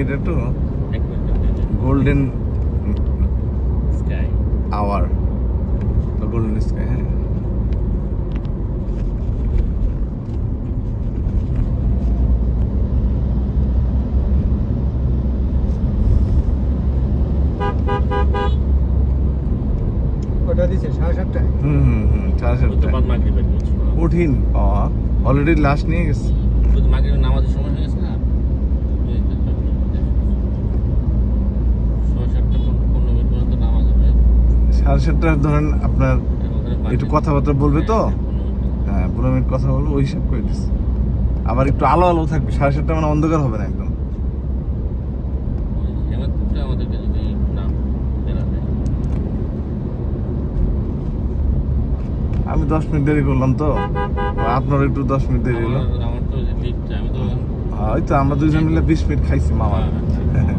Minute একটু golden hour golden sky হ্যাঁ। কটা সাড়ে সাতটায়? হুম হুম হুম সাড়ে সাতটায়। কঠিন পাওয়া। অলরেডি লাস্ট নিয়ে গেছে শুধু মাগরিবের নামাজের সময় হয়ে গেছে না এই তো একটা মিনিট। ছয় সাতটা পনেরো পনেরো মিনিট পর্যন্ত নামাজ হবে সাড়ে সাতটায় ধরেন আপনার একটু কথাবার্তা বলবে তো? হ্যাঁ, পনেরো মিনিট। হ্যাঁ পনেরো মিনিট কথা বলব ওই হিসাব করে দিস। আবার একটু আলো আলো থাকবে সাড়ে সাতটা মানে অন্ধকার হবে না একদম। আমি দশ মিনিট দেরি করলাম তো। আপনার একটু দশ মিনিট দেরি হলো। হ্যাঁ, ওই তো আমরা দুজন মিলে বিশ মিনিট খাইছি মামা। হ্যাঁ,